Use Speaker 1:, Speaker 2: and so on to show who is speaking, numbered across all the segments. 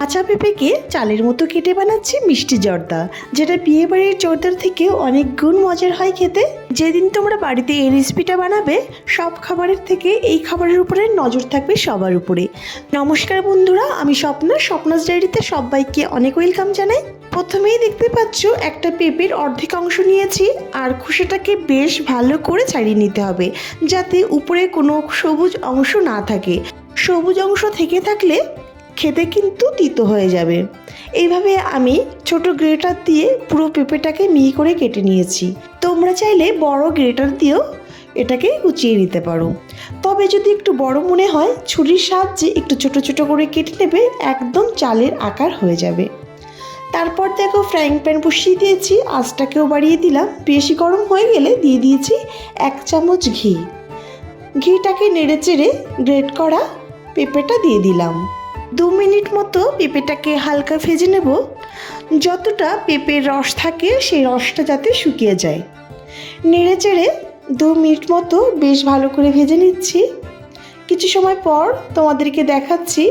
Speaker 1: কাঁচা পেঁপেকে চালের মতো কেটে বানাচ্ছি মিষ্টি জর্দা, যেটা বিয়ে বাড়ির জর্দার থেকে অনেক গুণ মজার হয় খেতে। যেদিন তোমরা বাড়িতে এই রেসিপিটা বানাবে, সব খাবারের থেকে এই খাবারের উপরে নজর থাকবে সবার উপরে। নমস্কার বন্ধুরা, আমি স্বপ্না, স্বপ্নাস ডায়েরিতে সবাইকে অনেক ওয়েলকাম জানাই। প্রথমেই দেখতে পাচ্ছ, একটা পেঁপের অর্ধেক অংশ নিয়েছি, আর খোসাটাকে বেশ ভালো করে ছাড়িয়ে নিতে হবে, যাতে উপরে কোনো সবুজ অংশ না থাকে। সবুজ অংশ থেকে থাকলে খেতে কিন্তু তিতো হয়ে যাবে। এইভাবে আমি ছোট গ্রেটার দিয়ে পুরো পেঁপেটাকে মিহি করে কেটে নিয়েছি। তোমরা চাইলে বড় গ্রেটার দিয়েও এটাকে কুচিয়ে নিতে পারো। তবে যদি একটু বড় মনে হয়, ছুরির সাহায্যে একটু ছোট ছোট করে কেটে নেবে, একদম চালের আকার হয়ে যাবে। তারপর দেখো ফ্রাইং প্যান বসিয়ে দিয়েছি, আঁচটাকেও বাড়িয়ে দিলাম। বেশি গরম হয়ে গেলে দিয়ে দিয়েছি এক চামচ ঘি। ঘিটাকে নেড়ে চেড়ে গ্রেট করা পেঁপেটা দিয়ে দিলাম। দু মিনিট মতো পেঁপেটাকে হালকা ভেজে নেব। যতটা পেঁপের রস থাকে সেই রসটা যাতে শুকিয়ে যায়। নেড়ে চেড়ে দু মিনিট মতো বেশ ভালো করে ভেজে নিচ্ছি। কিছু সময় পর তোমাদেরকে দেখাচ্ছি।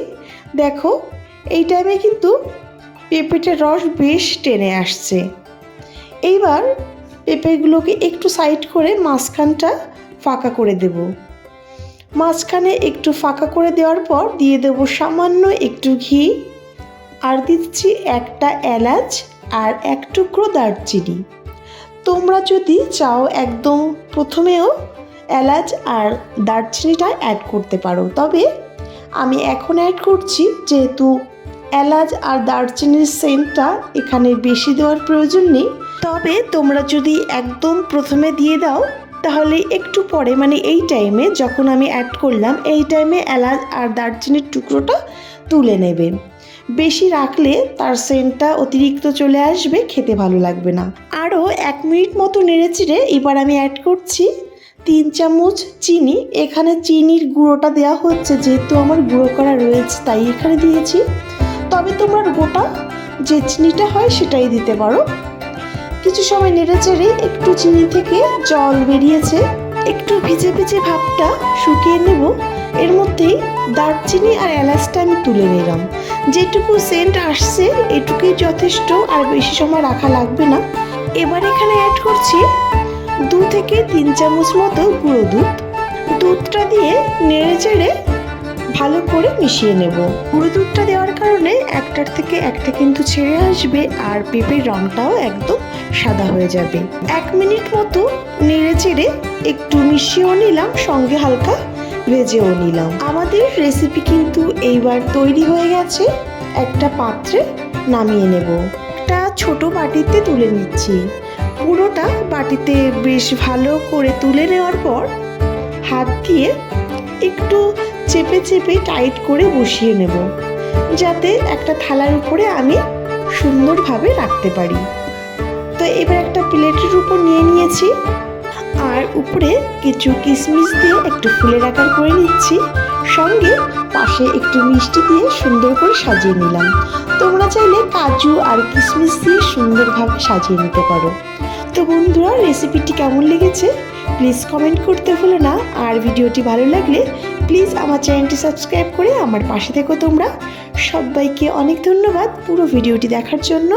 Speaker 1: দেখো, এই টাইমে কিন্তু পেঁপেটার রস বেশ টেনে আসছে। এইবার পেঁপেগুলোকে একটু সাইড করে মাঝখানটা ফাঁকা করে দেব। মাঝখানে একটু ফাঁকা করে দেওয়ার পর দিয়ে দেব সামান্য একটু ঘি। আর দিচ্ছি একটা এলাচ আর এক টুকরো দারচিনি। তোমরা যদি চাও একদম প্রথমেও এলাচ আর দারচিনিটা অ্যাড করতে পারো। তবে আমি এখন অ্যাড করছি যেহেতু এলাচ আর দারচিনির সেন্টটা এখানে বেশি দেওয়ার প্রয়োজন নেই। তবে তোমরা যদি একদম প্রথমে দিয়ে দাও তাহলে একটু পরে মানে এই টাইমে যখন আমি অ্যাড করলাম, এই টাইমে এলাচ আর দারচিনির টুকরোটা তুলে নেবে। বেশি রাখলে তার সেন্টটা অতিরিক্ত চলে আসবে, খেতে ভালো লাগবে না। আরও এক মিনিট মতো নেড়ে চিড়ে এবার আমি অ্যাড করছি তিন চামচ চিনি। এখানে চিনির গুঁড়োটা দেওয়া হচ্ছে, যেহেতু আমার গুঁড়ো করা রয়েছে, তাই এখানে দিয়েছি। তবে তোমরা গোটা যে চিনিটা হয়, সেটাই দিতে পারো। কিছু সময় নেড়ে চেড়ে একটু চিনি থেকে জল বেরিয়েছে। একটু ভিজে ভিজে ভাবটা শুকিয়ে নেব। এর মধ্যেই দারচিনি আর এলাচটা আমি তুলে নিলাম। যেটুকু সেন্ট আসছে, এটুকুই যথেষ্ট আর বেশি সময় রাখা লাগবে না। এবার এখানে অ্যাড করছি দু থেকে তিন চামচ মতো গুঁড়ো দুধ। দুধটা দিয়ে নেড়ে চেড়ে ভালো করে মিশিয়ে নেব। গুঁড়ো দুধটা দেওয়ার কারণে একটার থেকে একটা কিন্তু ছেড়ে আসবে আর পেঁপের রঙটাও একদম সাদা হয়ে যাবে। এক মিনিট মতো নেড়ে চেড়ে একটু মিশিয়েও নিলাম, সঙ্গে হালকা ভেজেও নিলাম। আমাদের রেসিপি কিন্তু এইবার তৈরি হয়ে গেছে। একটা পাত্রে নামিয়ে নেব। একটা ছোট বাটিতে তুলে নিচ্ছি। পুরোটা বাটিতে বেশ ভালো করে তুলে নেওয়ার পর হাত দিয়ে একটু চেপে চেপে টাইট করে বসিয়ে নেব, যাতে একটা থালার উপরে আমি সুন্দরভাবে রাখতে পারি। তো এবার একটা প্লেটের উপর নিয়ে নিয়েছি, আর উপরে কিছু কিশমিশ দিয়ে একটু ফুলের আকার করে নিচ্ছি, সঙ্গে পাশে একটু মিষ্টি দিয়ে সুন্দর করে সাজিয়ে নিলাম। তোমরা চাইলে কাজু আর কিশমিশ দিয়ে সুন্দরভাবে সাজিয়ে নিতে পারো। তো বন্ধুরা রেসিপিটি কেমন লেগেছে? প্লিজ কমেন্ট করতে ভুলো না। আর ভিডিওটি ভালো লাগলে প্লিজ আমার চ্যানেলটি সাবস্ক্রাইব করে আমার পাশে থেকো তোমরা। সবাইকে অনেক ধন্যবাদ পুরো ভিডিওটি দেখার জন্য।